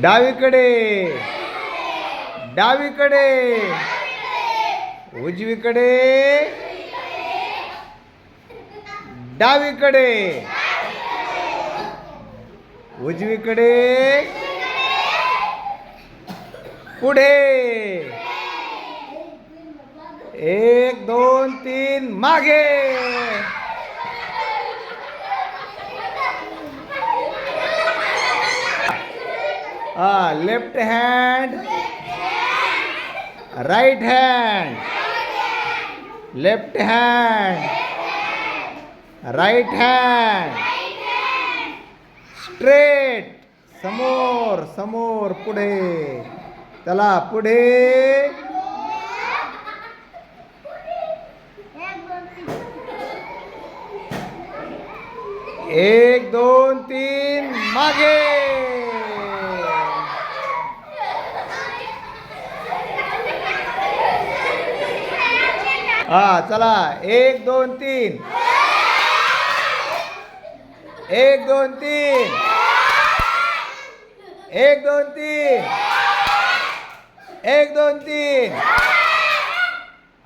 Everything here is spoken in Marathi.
डावीकडे. डावीकडे. उजवीकडे. डावीकडे. उजवीकडे. पुढे. एक दोन तीन मागे. Left hand right hand left hand right hand straight समोर समोर पुढे चला पुढे एक दोन तीन, मागे। हा चला. एक दोन तीन. एक दोन तीन. एक दोन तीन. एक दोन तीन.